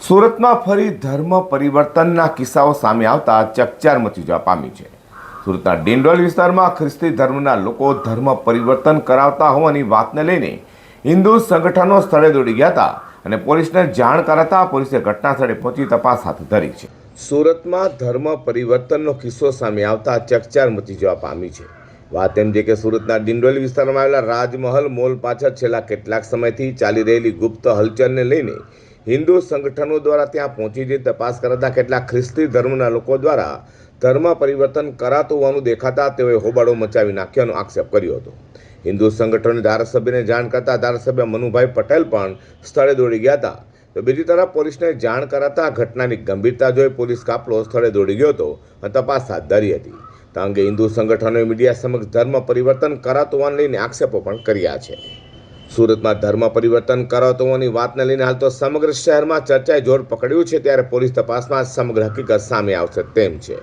સુરતમાં ફરી ધર્મ પરિવર્તનના કિસ્સાઓ સામે આવતા ચકચાર મચી જવા પામી છે. સુરતના ડિંડોલ વિસ્તારમાં ખ્રિસ્તી ધર્મના લોકો ધર્મ પરિવર્તન કરાવતા હોવાની વાતને લઈને હિન્દુ સંગઠનો સ્થળે દોડી ગયા હતા અને પોલીસને જાણ કરાતા પોલીસે ઘટના સ્થળે પહોંચી તપાસ હાથ ધરી છે. સુરતમાં ધર્મ પરિવર્તનનો કિસ્સો સામે આવતા ચકચાર મચી જવા પામી છે. વાત એમ છે કે સુરતના ડિંડોલી વિસ્તારમાં આવેલા રાજમહલ મોલ પાછળ છેલ્લા કેટલાક સમયથી ચાલી રહેલી ગુપ્ત હલચલને લઈને હિન્દુ સંગઠનો દ્વારા ત્યાં પહોંચી જઈ તપાસ કરાતા કેટલાક ખ્રિસ્તી ધર્મના લોકો દ્વારા ધર્મ પરિવર્તન કરાતું હોવાનું દેખાતા તેઓએ હોબાળો મચાવી નાખ્યાનો આક્ષેપ કર્યો હતો. હિન્દુ સંગઠનોએ ધારાસભ્યને જાણ કરતા ધારાસભ્ય મનુભાઈ પટેલ પણ સ્થળે દોડી ગયા હતા. તો બીજી તરફ પોલીસને જાણ કરાતા ઘટનાની ગંભીરતા જોઈ પોલીસ કાફલો સ્થળે દોડી ગયો હતો અને તપાસ હાથ ધરી હતી. આ અંગે હિન્દુ સંગઠનોએ મીડિયા સમક્ષ ધર્મ પરિવર્તન કરાતું હોવાને લઈને આક્ષેપો પણ કર્યા છે. સુરતમાં ધર્મ પરિવર્તન કરાવતો હોવાની વાતને લઈને હાલ તો સમગ્ર શહેરમાં ચર્ચાએ જોર પકડ્યું છે, ત્યારે પોલીસ તપાસમાં સમગ્ર હકીકત સામે આવશે તેમ છે.